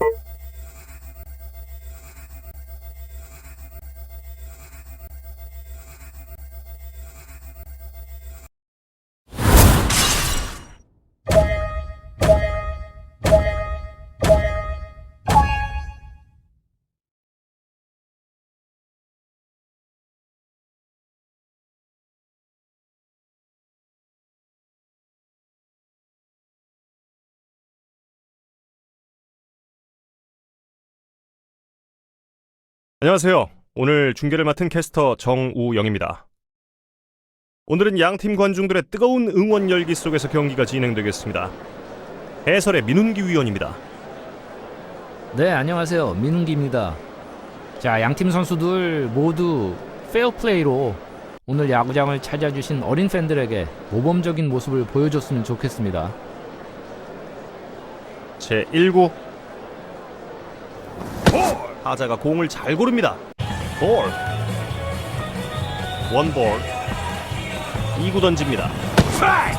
you. 안녕하세요. 오늘 중계를 맡은 캐스터 정우영입니다. 오늘은 양 팀 관중들의 뜨거운 응원 열기 속에서 경기가 진행되겠습니다. 해설의 민훈기 위원입니다. 네, 안녕하세요. 민웅기입니다. 자, 양팀 선수들 모두 페어플레이로 오늘 야구장을 찾아주신 어린 팬들에게 모범적인 모습을 보여줬으면 좋겠습니다. 제 1구 타자가 공을 잘 고릅니다. 볼. 원볼. 2구 던집니다.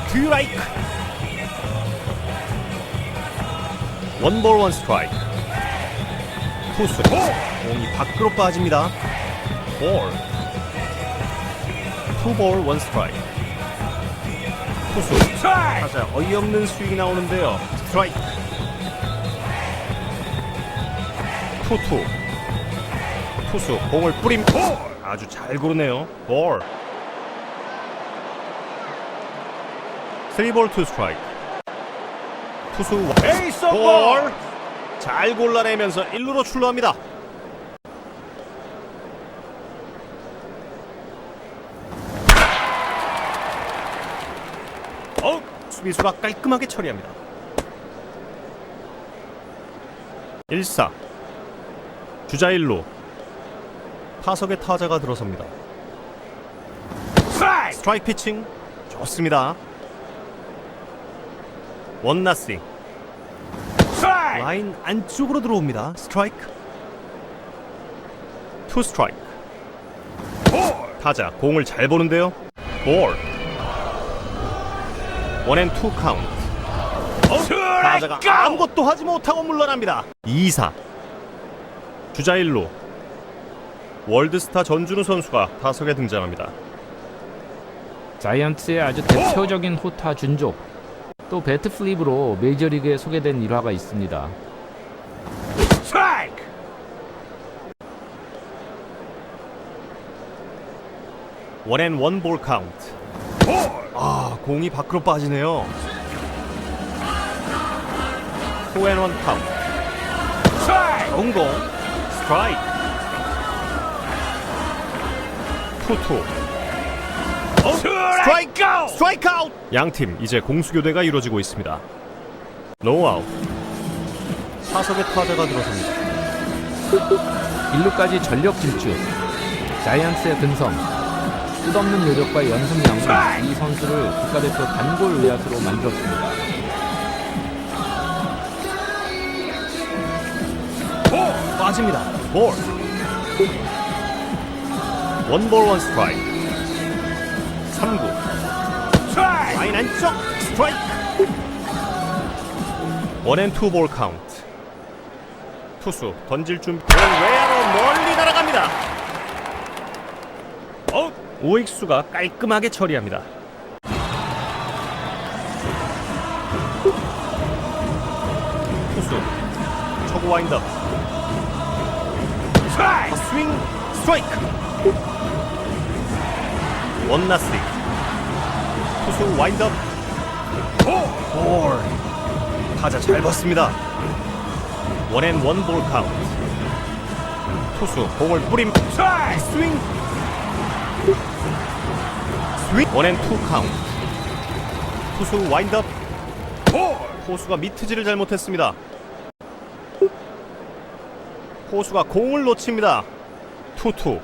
스트라이크! 원볼 원 스트라이크. 투수 공이 밖으로 빠집니다. 볼. 투볼 원 스트라이크. 투수. 타자 어이없는 스윙이 나오는데요. 스트라이크 투투. 투수 공을 뿌림. 아주 잘 고르네요. 볼. 3볼 투 스트라이크. 투수 볼잘 골라내면서 1루로 출루합니다. 어 수비수가 깔끔하게 처리합니다. 1사 주자 1루 타석에 타자가 들어섭니다. 스트라이크! 피칭. 좋습니다. 원나싱. 라인 안쪽으로 들어옵니다. 스트라이크. 투 스트라이크. 타자 공을 잘 보는데요. 볼. 원앤투 카운트. 타자가 아무것도 하지 못하고 물러납니다. 2사 주자 1루 월드스타 전준우 선수가 타석에 등장합니다. 자이언츠의 아주 대표적인 호타 준족 또 배트 플립으로 메이저리그에 소개된 일화가 있습니다. 원앤 원볼 카운트. 아 공이 밖으로 빠지네요. 투앤원 카운트. 공공 스트라이크. 투투. 스트라이크 아웃! 스트라이크 아웃! 양팀 이제 공수 교대가 이루어지고 있습니다. 노아웃. 타석에 타자가 들어섭니다. 1루까지 전력 질주. 자이언츠의 근성. 끝없는 노력과 연습량은 이 선수를 국가대표 단골 의야수로 만들었습니다. 빠집니다. 볼. 원볼 원 스트라이크. 3구. 라인 안쪽 스트라이크. 원앤투 볼 카운트. 투수 던질 준비. 공 외야로 멀리 날아갑니다. 어, 오익수가 깔끔하게 처리합니다. 투수 초구 와인드업. 스트라이크. 원나스 투수 와인드업. 볼. 타자 잘 봤습니다. 원앤 원볼 카운트. 투수 공을 뿌림. 스윙! 스윙! 원앤 투 카운트. 투수 와인드업. 포수가 미트지를 잘못했습니다. 포수가 공을 놓칩니다. 투투.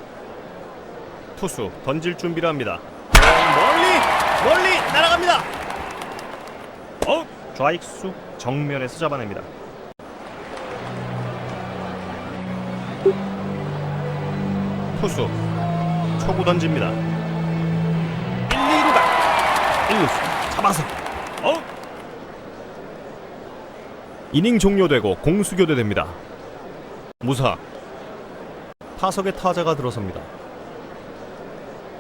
투수 던질 준비를 합니다. 멀리 멀리 날아갑니다. 어 좌익수 정면에서 잡아냅니다. 투수 초구 던집니다. 1, 2루가 1루수 잡아서 어 이닝 종료되고 공수 교대됩니다. 무사. 타석에 타자가 들어섭니다.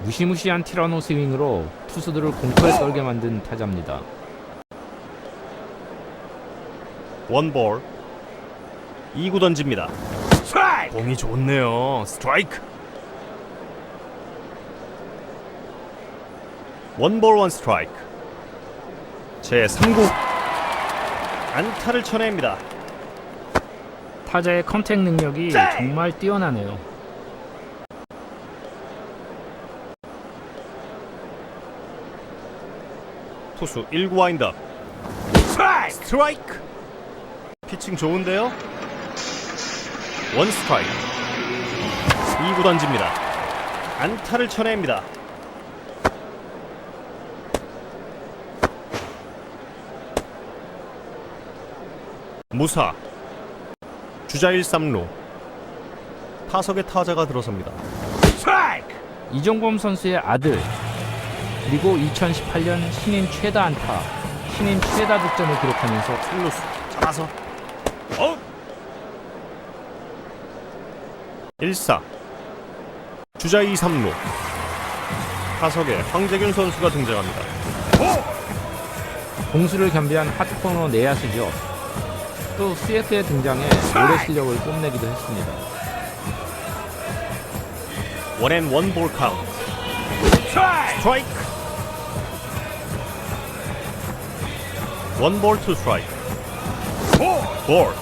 무시무시한 티라노 스윙으로 투수들을 공포에 떨게 만든 타자입니다. 원볼. 2구 던집니다. 공이 좋네요. 스트라이크. 원볼 원 스트라이크. 제 3구. 안타를 쳐냅니다. 타자의 컨택 능력이 정말 뛰어나네요. 투수 1구 와인드업. 스트라이크. 피칭 좋은데요? 원 스트라이크. 2구 던집니다. 안타를 쳐냅니다. 무사. 주자 1, 3루. 타석에 타자가 들어섭니다. 이종범 선수의 아들 그리고 2018년 신인 최다 안타, 신인 최다 득점을 기록하면서 플루스. 잡아서. 어 1사. 주자 2, 3루. 타석에 황재균 선수가 등장합니다. 공수를 겸비한 핫코너 내야수죠. 또 스웨트의 등장에 노래 실력을 뽐내기도 했습니다. 원앤 원볼 카운트 스트라이크 원볼 투 스트라이크 볼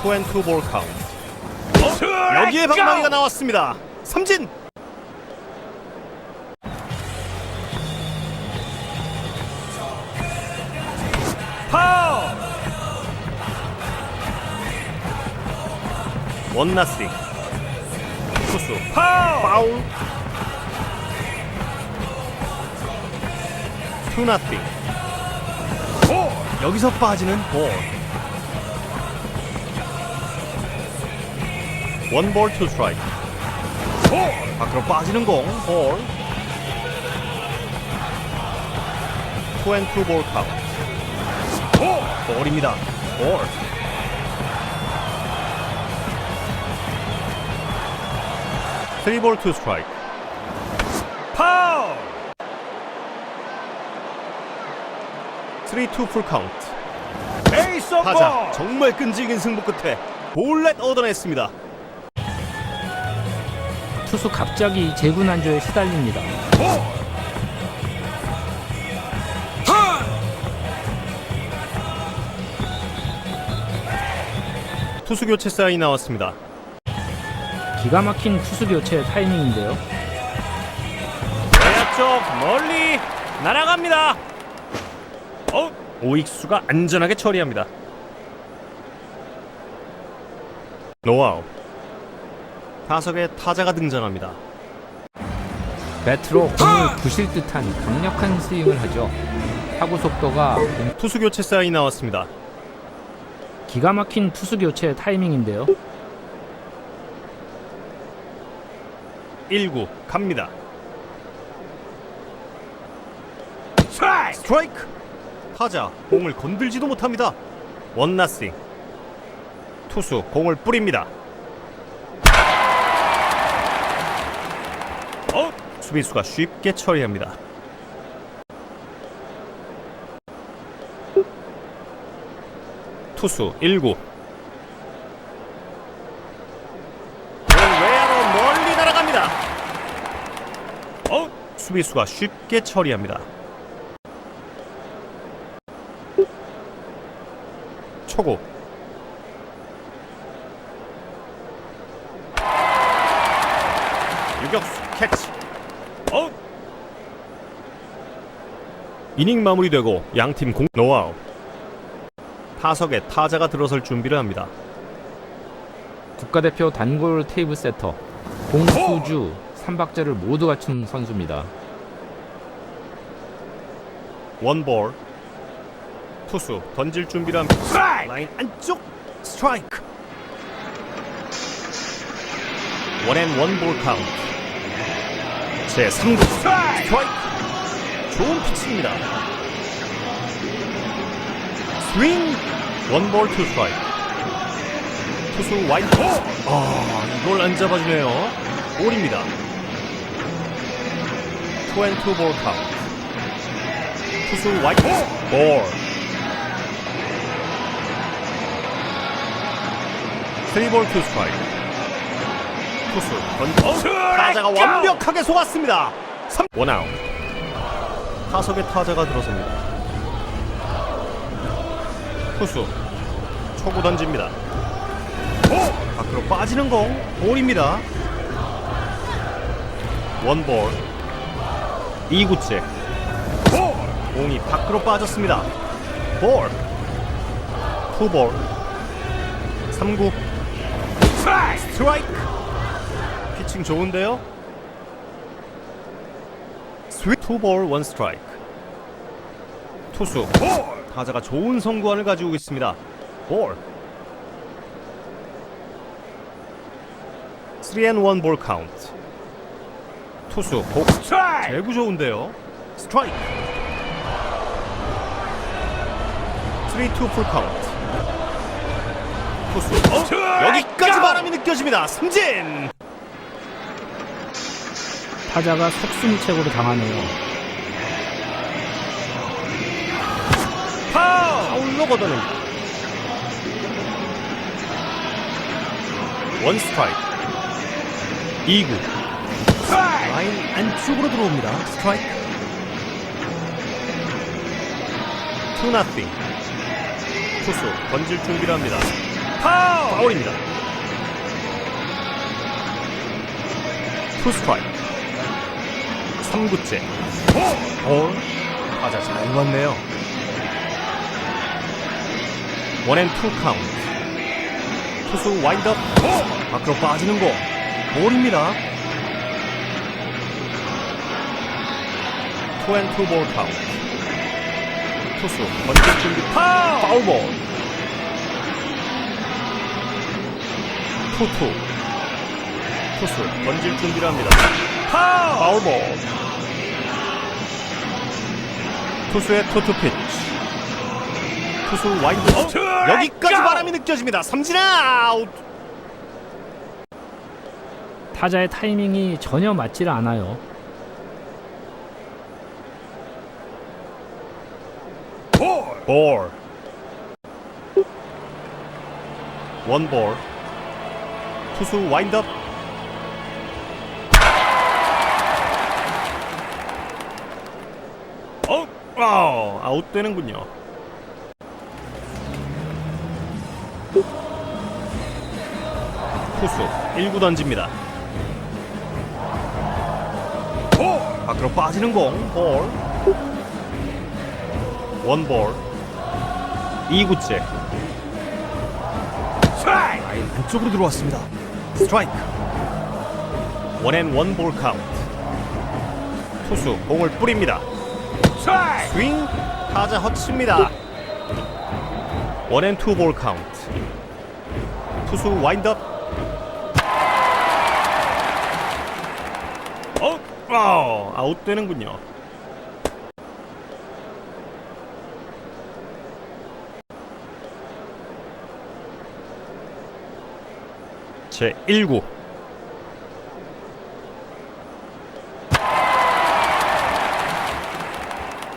투앤투 볼 카운트 여기에 방망이가 나왔습니다. 삼진! 파울! 원나싱 투수. 파울 투나싱 여기서 빠지는 볼. 원볼 투 스트라이크. 밖으로 빠지는 공볼. 투앤투 볼 카운트. 볼입니다. 볼. 쓰리볼 투 스트라이크 파울 3-2 풀 카운트 타자 정말 끈질긴 승부 끝에 볼넷 얻어냈습니다. 투수 갑자기 재군안조에 시달립니다. 투수 교체 사인이 나왔습니다. 기가 막힌 투수 교체 타이밍인데요. 외야 쪽 멀리 날아갑니다 어? 오익수가 안전하게 처리합니다 노아웃 타석에 타자가 등장합니다 배트로 공을 부실 듯한 강력한 스윙을 하죠. 타구 속도가 투수 교체 사인이 나왔습니다 기가 막힌 투수 교체 타이밍인데요. 1구 갑니다. 스트라이크! 타자 공을 건들지도 못합니다. 원나싱. 투수 공을 뿌립니다. 어? 수비수가 쉽게 처리합니다. 투수 1구. 외야로 멀리 날아갑니다. 어? 수비수가 쉽게 처리합니다. 초고. 유격수 캐치. 어? 이닝 마무리되고 양팀 공 노아웃. 타석에 타자가 들어설 준비를 합니다. 국가대표 단골 테이블 세터, 공수주, 삼박자를 모두 갖춘 선수입니다. 원볼 투수 던질 준비를 합니다. 라인 안쪽 스트라이크. 원앤 원볼 카운트 제 3구 스트라이크! 좋은 피칭입니다. 스윙 원볼 투 스트라이크 투수 와이드 아 이걸 안 잡아주네요. 볼입니다. 투앤투볼 카운트 투수 와이드 볼 쓰리볼 투 스트라이크 투수 던져. 타자가 완벽하게 속았습니다. 3 원아웃. 타석에 타자가 들어섭니다. 투수. 초구 던집니다. 밖으로 빠지는 공 볼입니다. 원볼. 2구째. 공이 밖으로 빠졌습니다. 볼. 투볼. 3구 스트라이크. 피칭 좋은데요? 스윗 투볼 원 스트라이크. 투수. 타자가 좋은 성구안을 가지고 있습니다. 볼. 3앤 1볼 카운트. 투수. 복. 제구 좋은데요? 스트라이크. 3-2 풀 카운트 투수. 어? 여기까지 바람이 느껴집니다. 삼진! 타자가 속수무책으로 당하네요. 파울로 걷어냅니다 원 스트라이크. 2구. 라인 안쪽으로 들어옵니다. 스트라이크. 투 나띵. 투수 던질 준비를 합니다 파울입니다. 투 스트라이크. 3구째. 볼 타자 잘 봤네요. 원앤투 카운트. 투수 와인드업. 밖으로 빠지는 공. 볼입니다. 투앤투 볼 카운트. 투수 던질 준비. 파울볼 투투 투수 던질 준비를 합니다. 파울볼 투수의 투투 피치. 투수 와인드 업. 여기까지 바람이 느껴집니다. 삼진 아웃! 타자의 타이밍이 전혀 맞지를 않아요. 볼. 원볼 투수 와인드업. 어, 아, 아웃되는군요. 투수 1구 던집니다. 밖으로 빠지는 공, 볼. 원볼. 2구째. 라인 안쪽으로 들어왔습니다 스트라이크. 원앤 원 볼 카운트 투수 공을 뿌립니다. 스윙 타자 허치입니다. 원앤 투 볼 카운트 투수 와인드업 어, 아, 아웃되는군요 제 1구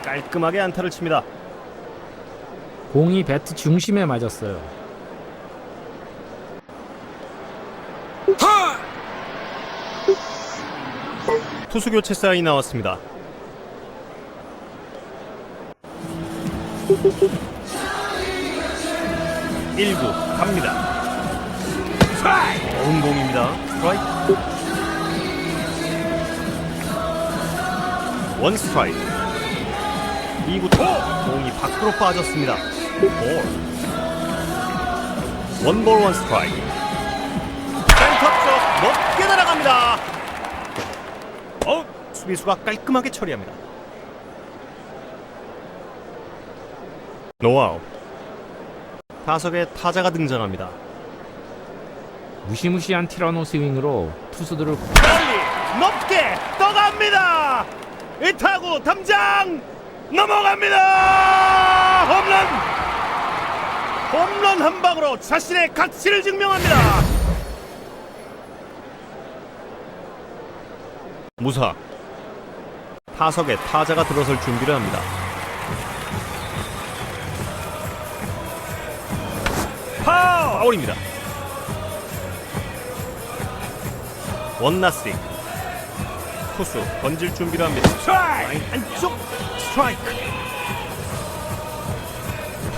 깔끔하게 안타를 칩니다. 공이 배트 중심에 맞았어요. 투수 교체 사인이 나왔습니다. 일구 갑니다. 좋은 공입니다. 스트라이크. 원 스트라이크. 2구 공이 밖으로 빠졌습니다. 볼. 원볼 원 스트라이크. 센터 쪽 높게 날아갑니다. 어, 수비수가 깔끔하게 처리합니다. 노아웃. 타석에 타자가 등장합니다. 무시무시한 티라노 스윙으로 투수들을 빨리 높게 떠갑니다. 이 타구 담장 넘어갑니다. 홈런. 홈런 한 방으로 자신의 가치를 증명합니다. 무사. 타석에 타자가 들어설 준비를 합니다. 파울! 파울입니다. 원나싱. 투수 던질 준비를 합니다. 스트라이크! 안쪽 스트라이크.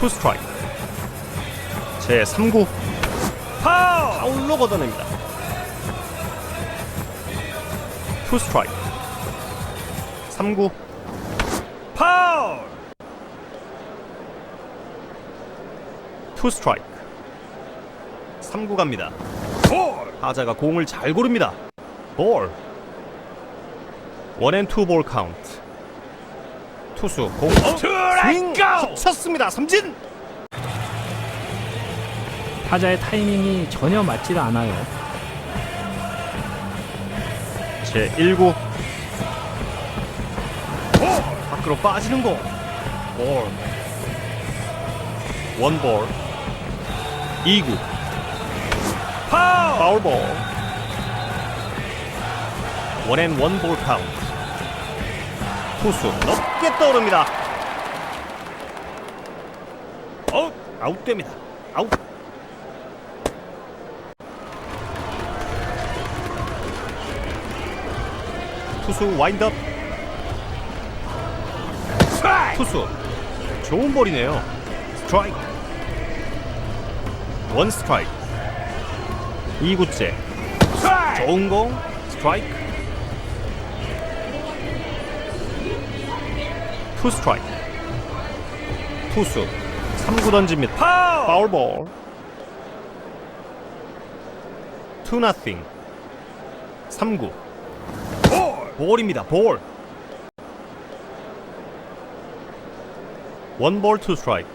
투 스트라이크. 제 3구 파울! 파울로 걷어냅니다. 투 스트라이크. 3구 파울! 투 스트라이크. 3구 갑니다. 볼! 타자가 공을 잘 고릅니다. 볼. 원앤투 볼 카운트. 투수 공 스윙 쳤습니다. 삼진. 타자의 타이밍이 전혀 맞지를 않아요. 제 1구 밖으로 빠지는 공. 볼. 원볼. 2구 파울. 파울볼. 원앤 원볼 카운트. 투수 높게 떠오릅니다. 아웃. 아웃됩니다. 아웃. 투수 와인드업. 투수 좋은 볼이네요. 스트라이크. 원 스트라이크. 2구째. 좋은 공. 스트라이크. 투 스트라이크. 투수 3구 던집니다. 파울. 볼. 투 나싱. 3구. 볼입니다. 볼. 원볼 투 스트라이크.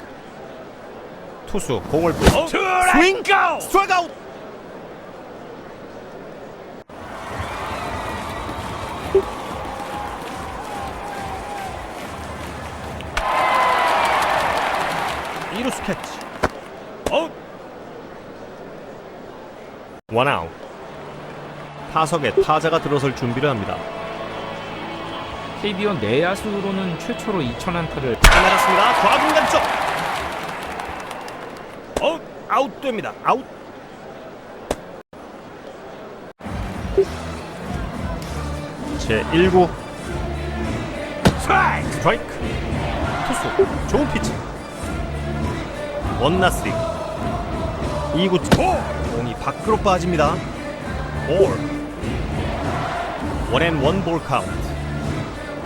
투수 공을 뿌 스윙 스트라이크 아웃. 원아웃. 타석에 타자가 들어설 준비를 합니다. KBO 내야수로는 최초로 2,000안타를 날았습니다. 좌중간 쪽. 아웃 아웃됩니다. 아웃. 제 1구 스트라이크 스트라이크 투수 좋은 피치 원나스리 2구 공이 밖으로 빠집니다. 볼. 원앤 원 볼 카운트.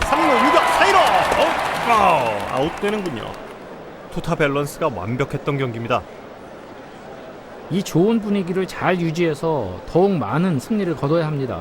3루 유격 사이로. 아웃. 아, 아웃되는군요. 투타 밸런스가 완벽했던 경기입니다. 이 좋은 분위기를 잘 유지해서 더욱 많은 승리를 거둬야 합니다.